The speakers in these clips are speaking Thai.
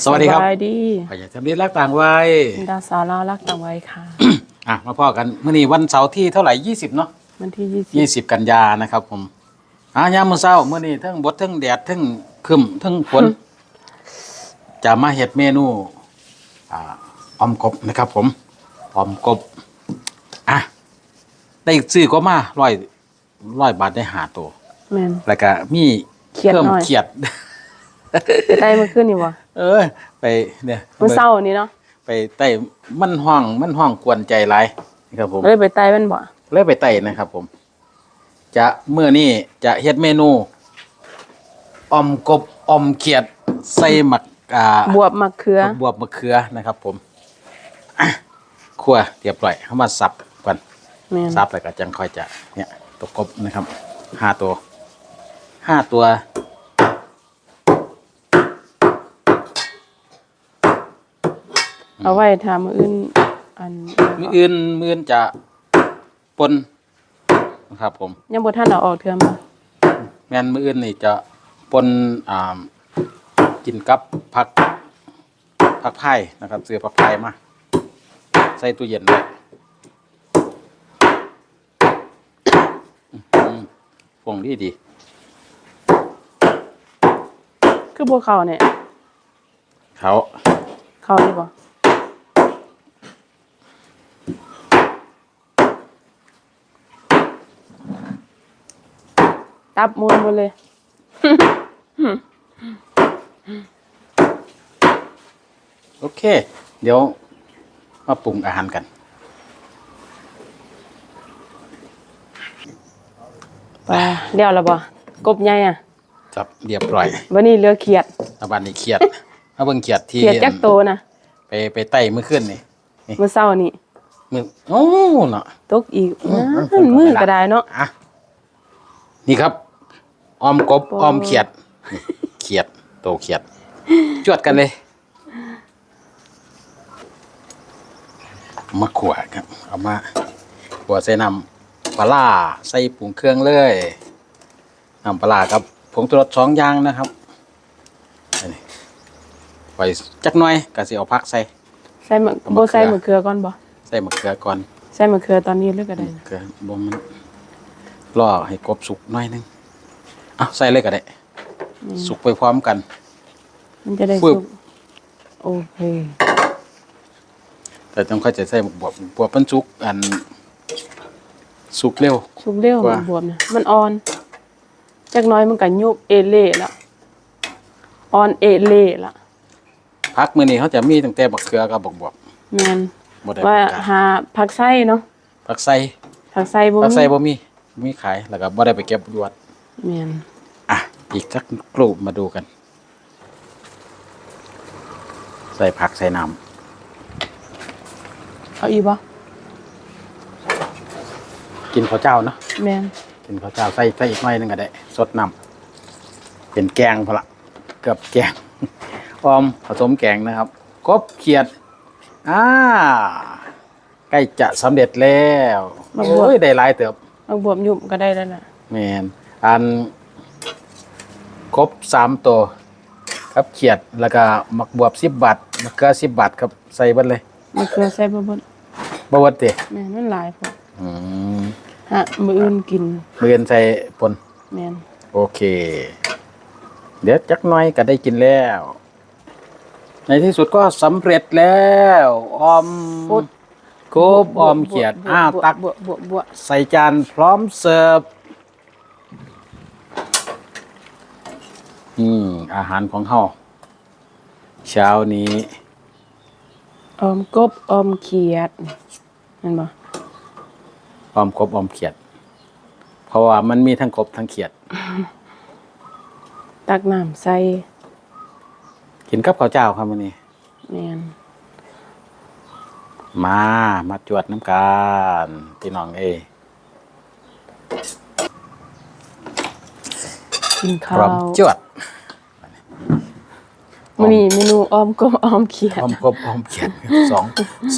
สวัสดีครับสบายดีขอยากจำเรียนรักต่างวัยดาสาวลาวรักต่างไว้ค่ะ อะมาพ่อกันเมื่อนี้วันเสาร์ที่เท่าไหร่ยี่สิบเนาะวันที่ยี่สิบยี่สิบกันยานะครับผมอะยามมื้อเช้าเมื่อนี้ทั้งบดทั้งแดดทั้งครึมทั้งฝนจะมาเฮ็ดเมนูอ่าออมกบนะครับ ผมออมกบอะได้ซื้อก็มาร้อยร้อยบาทได้หาตัวแม่นแล้วก็มีเขียดพิ่มหน่อย เขียดไปได้เมื่อคืนนี่บ่ เออ ไปเนี่ยเมื่อเช้านี้เนาะไปไต่มันห้องมันห้องกวนใจหลายนะครับผมเลยไปไต่มันบ่เลยไปไต่นะครับ ผม จะเมื่อนี้จะเฮ็ดเมนูออมกบออมเขียดใส่หมักอ่าบวบมะเขือบวบมะเขือนะครับ ผมอะคั่วเรียบร้อยเข้ามาสับก่อนแม่นสับแล้วก็จังค่อยจะเนี่ยตัวกบนะครับห้าตัวห้าตัว เอาไว้ทามื้ออื่นอันมืออื่นมืออื่นจะปนนะครับ ผมยังบ่ทันเอาออกเทื่อมาแม่นมืออื่นนี่จะปนอ่ากินกับผักผักไผ่นะครับซื้อผักไผ่มา ใส่ตู้เย็นไว้อืมฟงดีดี คือบ่เข้าเนี่ย เขา เข้านี่บ่ ตับมวนหมดเลย โอเค เดี๋ยว มาปรุงอาหารกันไปเดี๋ยวแล้วบ่กบใหญ่อะจับเรียบร้อยวันนี้เหลือเขียดอาบานนี้เครียดมาเบิ่งเครียดที่เขียดจักโตนะไปไปไต่มือขึ้นนี่มื้อเช้านี่มือโอ้เนาะตกอีกอืมนั่นมือก็ได้เนาะ อะนี่ครับ ออมกบโอ้ออมเขียดนี่เขียดโตเขียด จวดกันเลยมาขวครับ เอามาขวใส่น้ำปลาร้าใส่ปรุงเครื่องเลยน้ำปลาร้ากับผงชูรสสองอย่างนะครับอันนี้ไปจักหน่อยก็สิเอาพักใส่ ใส่มะเอามะบ่ใส่เขือมะเขือก่อนบ่ใส่มะเขือก่อน ใส่มะเขือตอนนี้เลยก็ได้นะเขือบ่มันรอให้กบสุกหน่อยหนึง อะใส่เลยก็ได้ สุกไปพร้อมกัน มันจะได้ฟึสุบกโอเค แต่ต้องค่อยจะใส่บวบบวบมันสุกอัน สุกเร็ว สุกเร็วกว่าบวบนะมันอ่อนจักหน้อยมันก็ยุบเอเล่ละอ่อนเอเล่ละพักมื้อนี้เขาจะมีตั้งแต่บักเขือกับบวบบวบแม่นบ่ได้ว่าประกาศหาผักไส้เนาะผักใส่ผักไส้บ่ผักมีใส่บ่มีมีขายแล้วก็บ่ได้ไปเก็บรวด แม่นอะ อีกสักกลุ่มมาดูกัน ใส่ผักใส่น้ำเอาอีกบ่กินข้าวเจ้าเนาะแม่นกินข้าวเจ้าใส่ใส่อีกหน่อยหนึงก็ได้ สดน้ำเป็นแกงพอละเกือบแกง ออมผสมแกงนะครับกบเขียดอ่าใกล้จะสำเร็จแล้วโอ้ยได้หลายเติบ เอาบวบยุบก็ได้แล้วล่ะ แมน อันครบสามตัวครับเขียดแล้วก็หมักบวบสิบบาทมะเขือสิบบาทครับใส่เบัดเลยมะเขือใส่บ่เบิดบวชเตะแม่นมันหลายพออืมฮะมื้ออื่นกินเรียนใส่ปนแม่นโอเค เดี๋ยวจักหน่อยก็ได้กินแล้ว ในที่สุดก็สำเร็จแล้วออมกบออมเขียดบวบอ้าวบวบตัก บวบบวบบวบใส่จานพร้อมเสิร์ฟ อืมอาหารของเฮาเช้านี้ออมกบออมเขียดแม่นบ่ออมกบออมเขียด เพราะว่ามันมีทั้งกบทั้งเขียด ตักน้ำใส่กินกับข้าวเจ้าครับวันนี้แม่นมามาจวดน้ำกันพี่น้องเอยกินพข้าร้อมวจวด มื้อนี้เมนูออมกบออมเขียดออมกบออมเขียดสอง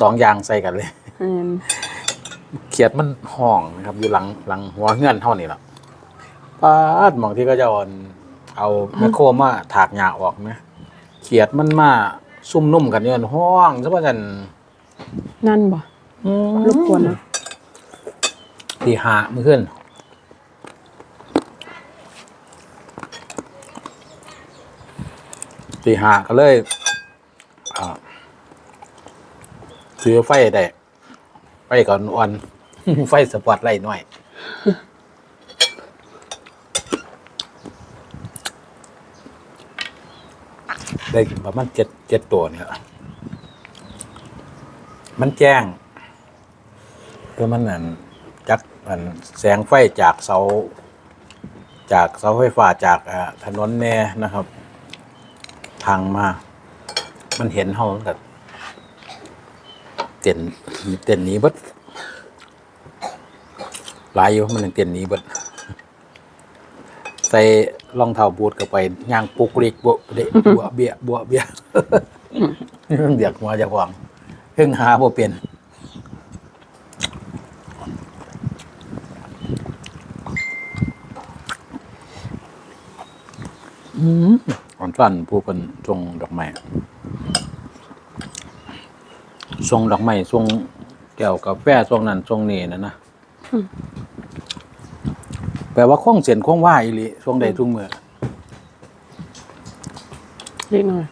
สองอย่างใส่กันเลยแม่นเขียดมันห้องนะครับอยู่หลังหลังหัวเงื่อนเท่านี้ละปาดหมองที่ก็จะเอาอันเอาแมคโครมาถากหญ้าออกไหมเขียดมันมาซุ่มนุ่มกันเนี่ยห้องซะว่าจันนั่นบ่รบกวนนะตีหามือขึ้น ตีหาก็เลยซื้อไฟได้ไฟก่อนอ่อน ไฟสปอตไลท์หน่อยได้ประมาณเจ็ดเจ็ดตัวเนี่ยมันแจ้งเพื่อมันนั่นจักมันแสงไฟจากเสา จากเสาไฟฟ้าจากถนนแน่นะครับ ทางมามันเห็นเฮาแต่เต้นเต้นหนี้บดหลายอยู่มันยังเต้นหนี้บดใส่รองเท้าบูทเข้าไปย่างปุกริกบวเดบัวเบียบัวเบียเรื่องเดียกหัวจะหวังเพิ่งหาบ่เป็นอืม อ่อนฟันผู้เป็นทรงดอกไม้ทรงดอกไม้ทรงแก้วกาแฟทรงนั้นทรงนี้นะนะแปลว่าคงเสียนคงว่าอีหลีทรงใดทุกเมื่อเล็กน้อย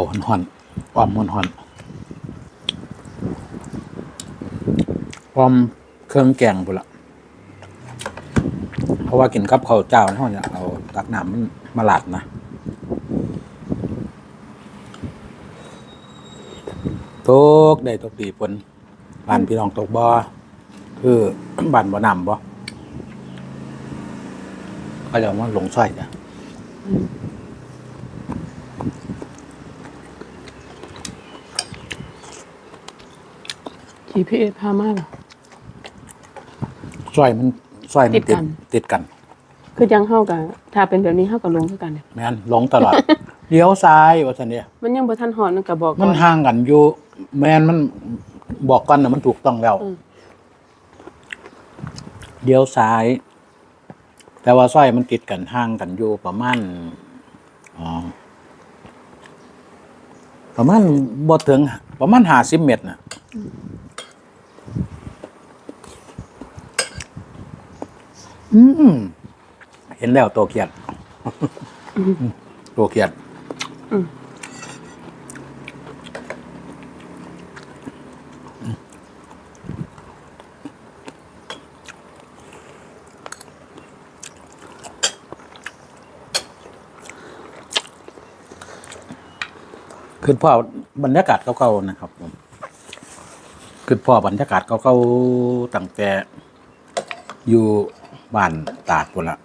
เขาหอนหอนๆอ้อมหอนหอนๆอ้อมเครื่องแกงพุ่นละเพราะว่ากินกับข้าวเจ้าเขาเนี่ยเอาตักน้ำมันมาหลัดนะตกได้ตกดีปนบ้านพี่น้องตกบ่คือบ้านบ่อนำบ่ก็จะว่าหลงส้อยจ้ะ GPS พามาเหรอส้อยมันส้อยมันติติดดกัน ติดกันคือยังเฮากับถ้าเป็นแบบนี้เฮาก็ลงคือกันเนี่ยแม่นหลงตลอด เลี้ยวซ้ายว่าซั่นเนี่ยมันยังบ่ทันหอนมันก็บอกมันก่อนห่างกันอยู่ แม่นมันบอกกันนะมันถูกต้องแล้วอืม เลี้ยวซ้าย แต่ว่าซ้อยมันติดกันห่างกันอยู่ประมาณอ๋อประมาณบ่ถึง ประมาณ50เมตรน่ะ อืมเห็นแล้วตัวเขียด ตัวเขียดอืมคือพ่อบรรยากาศเก่าๆนะครับผมคือพ่อบรรยากาศเก่าๆตั้งแต่อยู่ บ้านตาดพุ่นละ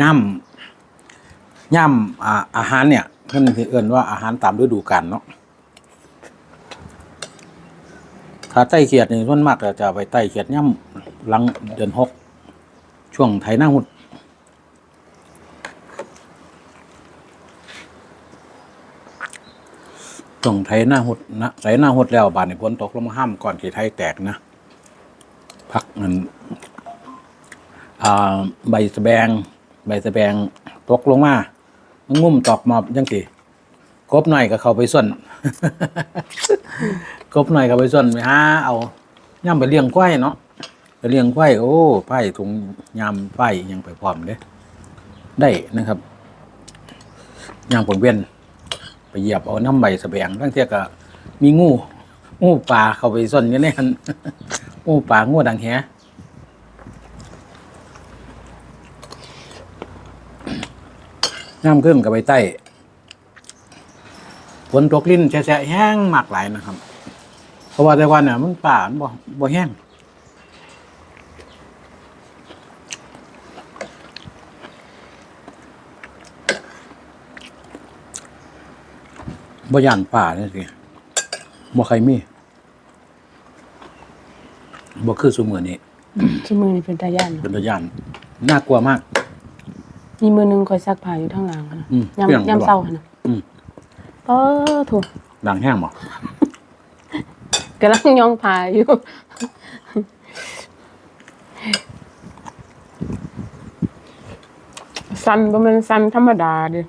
ย่ำย่ำอาอาหารเนี่ยเพิ่นสิเอื่นว่าอาหารตามฤดูกาลเนาะถ้าไต้เขียดนี่ส่วนมากจะไปไต้เขียดย่ำหลังเดือนหกช่วงไถหน้าหุดต้องไถหน้าหดนะใส่หน้าหดแล้วบานในพ้นตกลงมาห้ามก่อนกี่ไทยแตกนะ พักเงินอ่าใบสะแบง ใบสะแบงตกลงมางุ่มตอกมอบยังกี่กบหน่อยก็เข้าไปส่วนกบหน่อยก็ไปส่วนไปหาเอาย่ำไปเลี้ยงควายเนาะไปเลี้ยงควายโอ้ไผ่ถุงยำไผ่ยังไปพร้อมเด้ได้นะครับย่างผลเวียนไปเหยียบเอาน้ำใบสะแบงทั้งเทียก็มีงูงูป่าเข้าไปซ่อนอยู่ในนั้น งูป่างูดังแฮน้ำขึ้นกับไปใต้ฝนตกลิ้นแฉะแห้งมากหลายนะครับ เพราะว่าแต่วันเนี่ยมันป่ามันบ่บ่แห้งบ่ย่านป่าเนี่ยสิบ่ใครมี บ่คือซุมื้อนี้ชั่วโมงนี้เป็นตาย่านเป็นตาย่านน่ากลัวมาก มีมือหนึงคอยซักผ้าอยู่ทางหลังอะนะอืมเปรี้ยงยำยำเศร้าหั่นนะอืม เออถูกดังแห้งบ่กำลังย่องผ้าอยู่ สันบ่แม่นสันธรรมดาเด้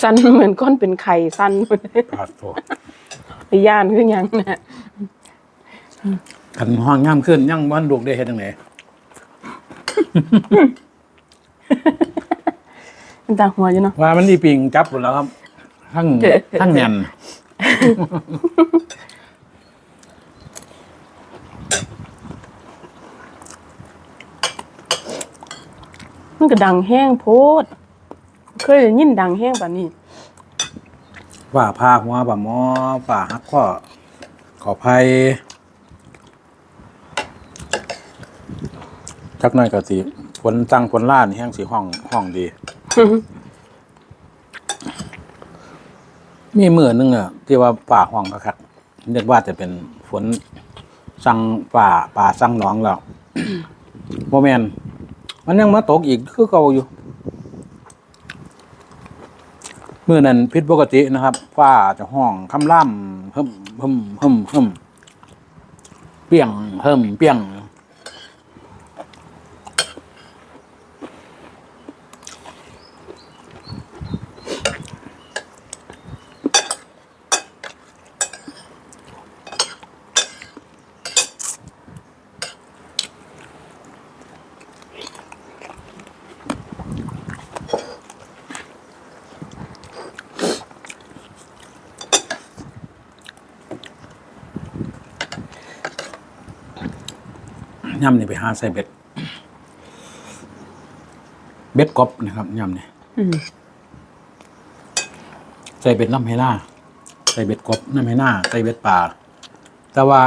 สันเหมือนก้อนเป็นไข่สันปาดโถย่านคือหยังน่ะ ขันห้องง่ามขึ้นยังบ้านลูกได้เฮ็ดจังไดมันตาหัวอยู่เนาะว่ามันอีปิงจับหมดแล้วครับ ทั้งทั้งแน่นมันก็ดังแห้งโพด เคยได้ยินดังแห้งปานนี้ว่าพาหัวบ่หมอป่าฮักข้อขอภัย จักหน่อยก็สิฝนจังฝนล่านี่แห้งสิห้องห้องดี มีมือหนึงอะที่ว่าป่าห้องคักๆเรียกว่าจะเป็นฝนสั่งป่าป่าสั่งหนองแล้วโมแมนมันยังมาตกอีกคือเก่าอยู่มือนั้นผิดปกตินะครับฟ้าจะห้องคำล่ำเฮิมเฮิมเฮิมเฮิมเปี้ยงเฮิมเปี้ยงาใส่เบ็ด เบ็ดกบนะครับย่ำนี่อืมใส่เบ็ดน้ำไฮน่าใส่เบ็ดกบน้ำไฮน่าใส่เบ็ดปลาแต่ว่า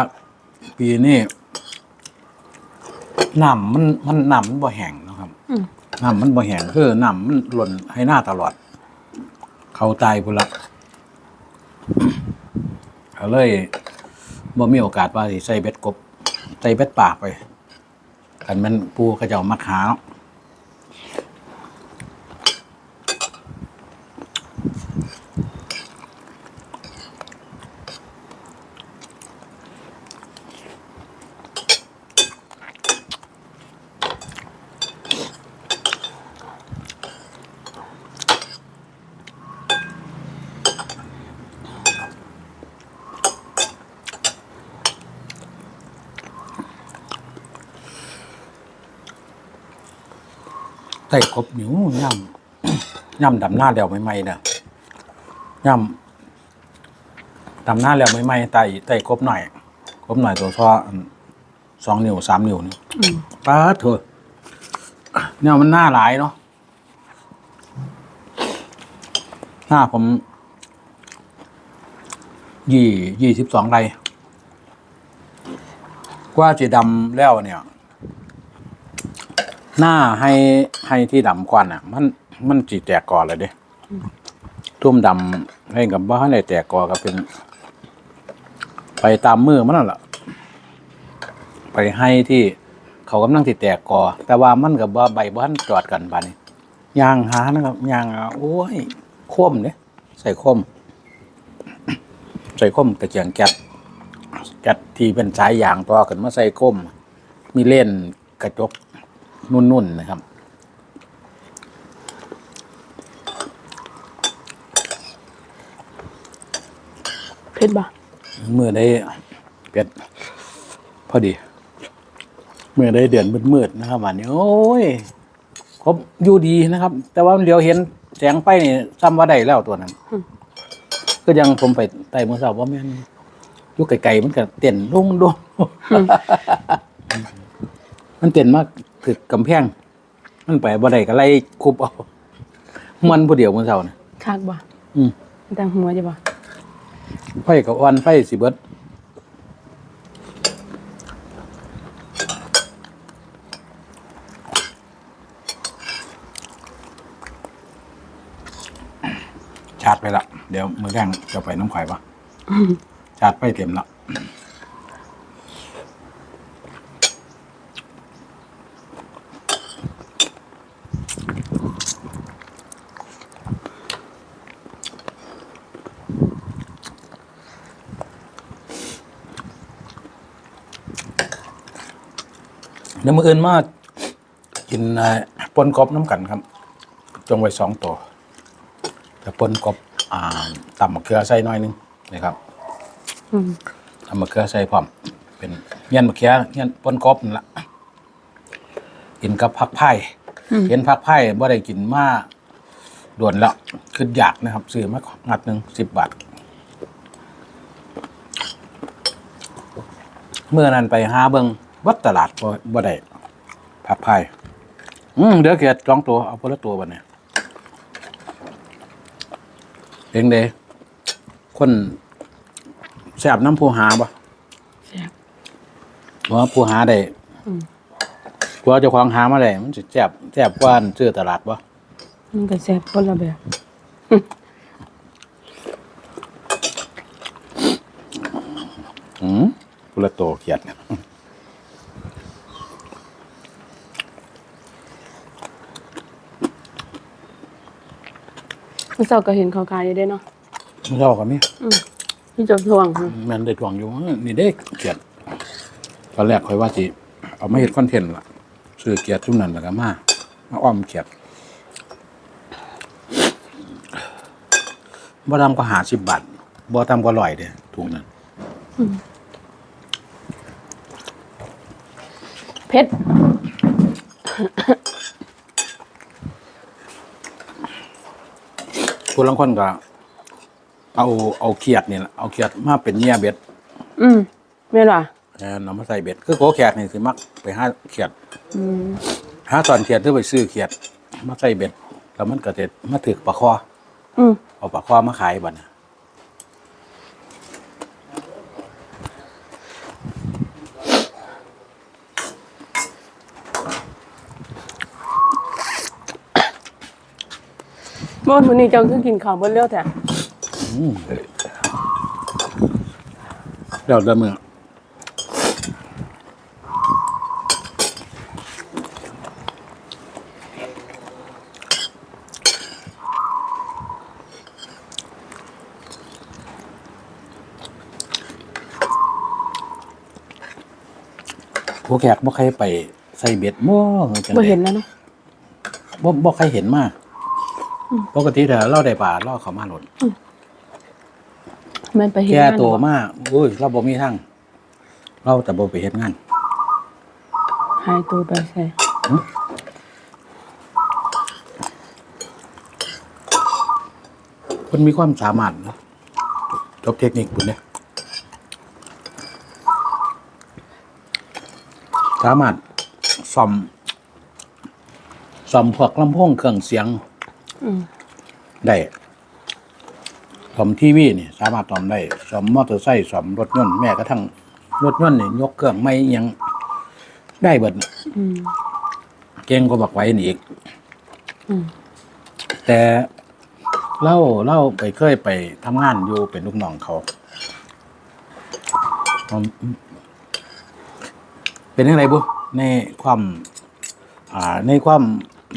ปีนี้น้ำมันมันน้ำมันบ่แห้งนะครับอืมน้ำมันบ่แห้งคือน้ำมันหล่นให้หน้าตลอด เขาตายพุ่นละก็เลยบ่มีโอกาสว่าสิใส่เบ็ดกบ ใส่เบ็ดปากไป คันมันปูเขาเจ้ามะขาเนาะ ใส่กบหนิวย่ำย่ำดำหน้าแล้วใหม่ๆเด้อย่ำดำหน้าแล้วใหม่ๆไต่ไต่กบหน่อยกบหน่อยตัวซ้อสองนิ้วสามนิ้วนี่ป้าเถอะเนี่ยมันหน้าหลายเนาะหน้าผมยี่ยี่สิบสองไรกว่าจะดำแล้วเนี่ย หน้าให้ให้ที่ดำกว่าน่ะ มันมันจีแตกก่อนเลยเด้ทุ่มดำให้กับว่าให้แตกก่อก็เป็น ไปตามมือมันนั่นแหละไปให้ที่เขากำลังติดแตกกอแต่ว่ามันกับว่าใบบ้านจอดกันบานี้ยางหานะครับยางอะโอ้ยคมเนี่ยใส่คมใส่คมตะเกียงแก๊สแก๊สที่เป็นสายยางต่อกันมาใส่คมมีเล่นกระจก นุ่นๆนะครับ เผ็ดบ่เมื่อได้เป็ดพอดี เมื่อได้เดือนมืดๆนะครับวันนี้โอ้ยครบอยู่ดีนะครับ แต่ว่าเดี๋ยวเห็นแสงไปนี่ซ้ำว่าได้แล้วตัวนั้นก็ยังผมไปไต่เมื่อเช้าว่าแม่นอยุกไก่ๆมันก็เต้นดุ้งดุ้งมันเต้นมาก ถึกกำแพงมันไปบ่ได้ก็ไล่คุบเอามันผู้เดียวเมื่อเช้านะคักบ่อืมมันตาหัวจะบ่ไฟกับอ่อนไฟสิเบิดชาร์จไปละ เดี๋ยวมือแรงจะไปน้ำข่อยปะชาร์จไปเต็มละ ดี๋ยวมืออื่นมากินปนกบน้ำกันครับ จงไว้สองตัวแต่ปนกบอ่าตำมะเขือใส่น้อยหนึงนะครับตำมะเขือใส่พร้อม เป็นเงี้ยนมะเขือเงี้ยนปนกบนั่นละกินกับผักไผ่เห็นผักไผ่บ่ได้กินมาด่วนแล้วคืออยากนะครับ ซื้อมางัดหนึ่งสิบบาทเมื่อนั้นไปหาเบิง วัดตลาดบ่บ่ได้ผักไผ่อืมเดี๋ยวเกียรจองตัวเอาคนละตัวบัดเนี่ยเพียงเดคนแสบน้ำผู้หาบ่แซ่บเพราะว่าผู้หาได้อืมกลัวเจ้าของหามาได้มันสิแสบแสบกว่าอันซื้อตลาดบ่มันก็แซ่บคนละแบบอืมคนละตัวเขียด เนี่ยมันเจ้าก็เห็นเขาขายอยู่เด้เนาะไม่ชอบกับนี่อืมที่จบทวงค่ะแมันได้ทวงอยู่นี่เด้เขียดตอนแรกคอยว่าสิเอามาเฮ็ดคอนเทนต์ล่ะซื้อเกียดทุกนั้นแล้วก็มามาอ้อมเขียดบ่ทำก็หาสิบบาทบ่ทำก็ร้อยเด้ถุงนั้นเพชร ผู้ลางคนก็ เอาเอาเขียดนี่แหละเอาเขียดมาเป็นเหยี่ยเบ็ดอืมแม่นว่ะแทนเอามาใส่เบ็ดคือโกแขกนี่สิมักไปหาเขียดอืมหาตอนเขียดหรือไปซื้อเขียด มาใส่เบ็ด แล้วมันก็จะมาถึกปลาคออืมเอาปลาคอมาขายบัดน่ะ เมื่อวันนี้เจ้าคือกินข้าวเบิ่เร็วแท้อืมเดี๋ยวเดิมมือพวกแขกบ่ใครไปใส่เบ็ดบ่จังบ่ใดเห็นแล้วเนาะบ่บ่ใครเห็นมา ปกติถ้าเราได้ปลาเราเขามาหลดแม่นไปเห็นแก่งานตัวบ่มากอุ้ยเราบ่มีทางเราแต่บ่ไปเฮ็ดงาน หายตัวไปใส่คนมีความสามารถนะจบเทคนิคปุ่นเนี่ยสามารถซ่อมซ่อมพวกลำโพงเครื่องเสียงอืม ได้ซ่อมทีวีนี่สามารถซ่อมได้ซ่อมมอเตอร์ไซค์ซ่อมรถยนต์แม้กระทั่งรถยนต์นี่ยกเครื่องไม่ยังได้เบิดน่ะอืมเก่งก็บักไว้นี่อีกอืมแต่เล่าเล่าไปเคยไปทำงานอยู่เป็นลูกน้องเขาอืมเป็นยังไงบุในความ อ่า ในความ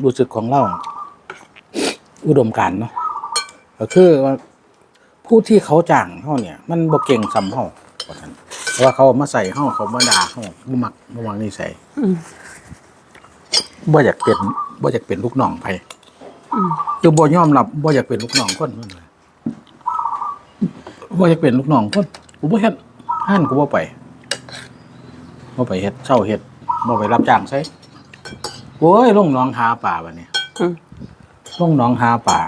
รู้สึกของเรา อุดมการณ์เนาะก็คือว่าผู้ที่เขาจ้างเขาเนี่ย มันบ่เก่งซ้ำเขาว่าซั่นเพราะว่าเขามาใส่เขาเขามาด่าเขาบ่มักบ่มักนิสัยอืมบ่อยากเป็นบ่อยากเป็นลูกน้องไผอืมคือบ่ยอมรับบ่อยากเป็นลูกน้องคนนั่นเลยบ่อยากเป็นลูกน้องคนกูบ่เฮ็ดห้านกูบ่ไปบ่ไปเฮ็ดเช่าเฮ็ดบ่ไปรับจ้างใช้โอ้ยลงหนองหาป่าบัดนี้ อืมลงหนองหาป่า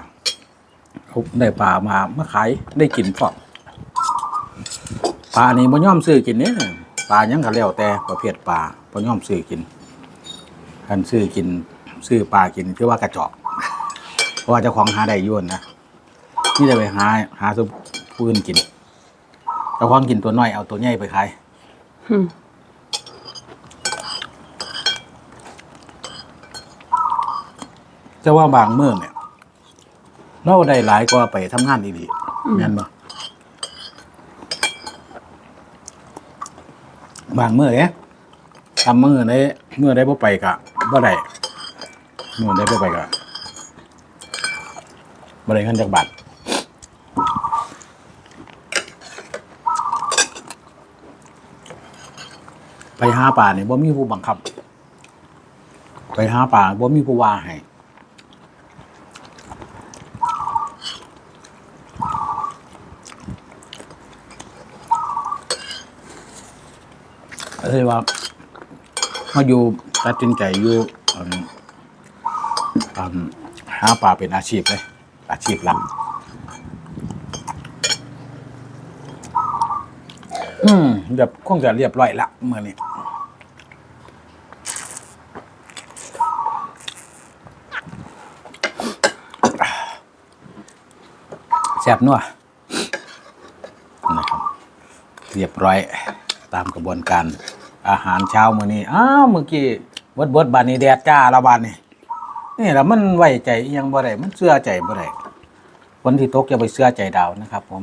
เขาได้ป่ามามาขายได้กินพร้อมปลานี่บ่ย่อมซื้อกินเนี่ยปลายังก็แล้วแต่ประเภทปลาบ่ย่อมซื้อกินคันซื้อกินซื้อปลากินคือว่ากระจอก เพราะว่าเจ้าของหาได้ย่นนะนี่จะไปหาหาสุผู้อื่นกินเจ้าของกินตัวน้อยเอาตัวใหญ่ไปขาย อืมจะว่าบางเมื่อเนี่ยเราได้หลายกว่าไปทำงานดีๆแม่นบ่บางเมื่อเนี่ยทำเมื่อได้เมื่อได้บ่ไปกะบ่ได้เมื่อได้บ่ไปกะบ่ได้เงินจากบาทไปหาป่าเนี่ยบ่มีผู้บังคับ ไปหาป่าบ่มีผู้ว่าให้ เลยว่ามาอยู่ตัดสินใจอยู่หาป่าเป็นอาชีพเลย อาชีพหลักอืมเดี๋ยวคงจะเรียบร้อยละเมื่อนี้แซ่บนัวนะครับเรียบร้อยตามกระบวนการ อาหารเช้ามื้อนี้อ้าวเมื่อกี้เบิดเบิดบานนี้แดดจ้าละบานนี่นี่แหละมันไว้ใจอิหยังบ่ได้มันเชื่อใจบ่ได้คนที่ตกอย่าไปเชื่อใจดาวนะครับ ผม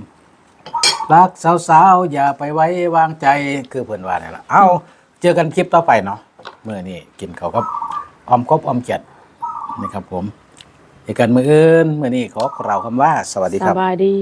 รักสาวๆอย่าไปไว้วางใจคือเพิ่นว่านี่ล่ะเอาเจอกันคลิปต่อไปเนาะมื้อนี้กินข้าวกับออมกบออมเจ็ดนี่ครับผมเจอกันมื้ออื่นมื้อนี้ขอกล่าวคำว่า สวัสดีครับสบายดี